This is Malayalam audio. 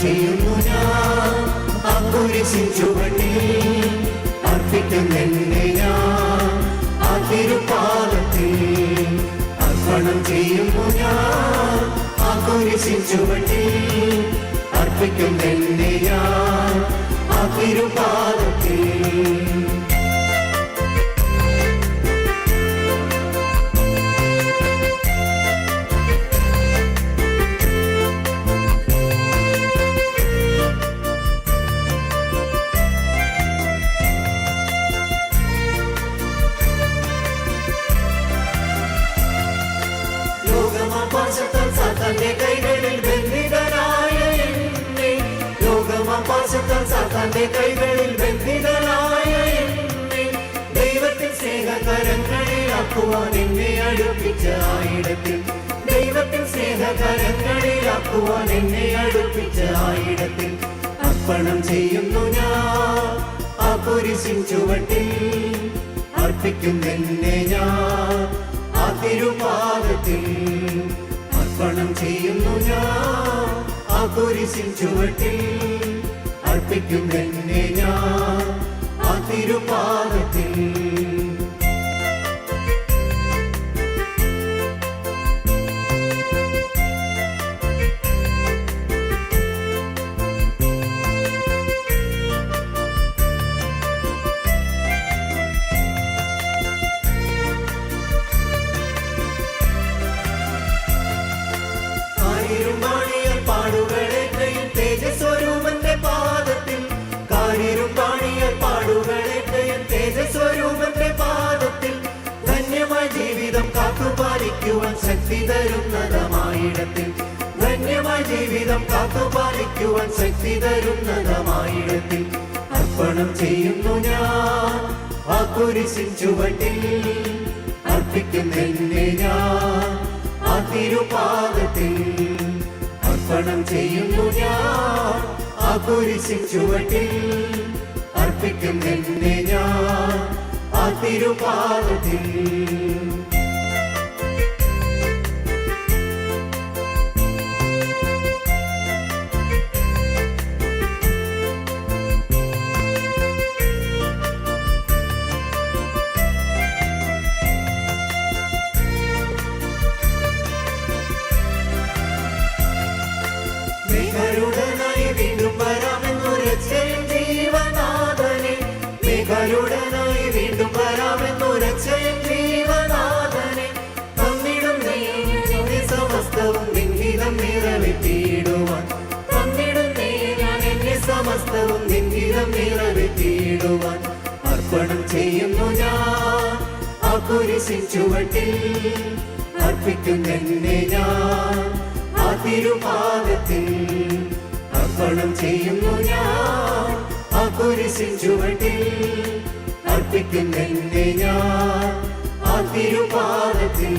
ചെയ്യുന്നു ഞാൻ ആ കുരിശിൻ ചുവട്ടിൽ അർപ്പിക്കുന്നെന്നെ ഞാൻ. ആ തിരുപ്പാദത്തിൽ അർപ്പണം ചെയ്യുന്നു ഞാൻ ആ കുരിശിൻ ചുവട്ടിൽ അർപ്പിക്കുന്നെന്നെ ഞാൻ. ആ ലോകമാപാശത്താൽ സാത്താന്റെ കൈകളിൽ ബന്ധിതനായ ദൈവത്തിൽ സ്നേഹകരങ്ങളിലാക്കുവാൻ എന്നെ അടുപ്പിച്ച ആയിടത്തിൽ ദൈവത്തിൽ സ്നേഹകരങ്ങളിലാക്കുവാൻ എന്നെ അടുപ്പിച്ച ആയിടത്തിൽ അർപ്പണം ചെയ്യുന്നു ഞാൻ ആ കുരിശിൻ ചുവട്ടിൽ അർപ്പിക്കുന്നെന്നെ ഞാൻ ആ തിരുപാദത്തിൽ അർപ്പണം ചെയ്യുന്നു ഞാൻ ആ കുരിശിൻ ചുവട്ടിൽ അർപ്പിക്കുന്നെന്നെ ഞാൻ. ആ തിരുപാദത്തിൽ തരുന്നതമായിടത്തിൽ ധന്യമായ ജീവിതം കാത്തുപാലിക്കുവാൻ ശക്തി തരുന്നതമായിടത്തിൽ അർപ്പണം ചെയ്യുന്നു ഞാൻ. ആ കുരിശിൻ ചുവട്ടിൽ അർപ്പിക്കുന്നെന്നെ ഞാൻ. ആ തിരുപാദത്തിൽ അർപ്പണം ചെയ്യുന്നു ഞാൻ. ആ കുരിശിൻ ചുവട്ടിൽ അർപ്പിക്കുന്നെന്നെ ഞാൻ. ആ തിരുപാദത്തിൽ സമസ്തവും നിൻഹിതം നിറവേറ്റിയിടുവാൻ അർപ്പണം ചെയ്യുന്നു ഞാൻ. ആ കുരിശിൻ ചുവട്ടിൽ അർപ്പിക്കുന്നെന്നെ ഞാൻ. ആ തിരുപാദത്തിൽ അർപ്പണം ചെയ്യുന്നു ഞാൻ. ആ കുരിശിൻ ചുവട്ടിൽ അർപ്പിക്കുന്നെന്നെ ഞാൻ. ആ തിരുപാദത്തിൽ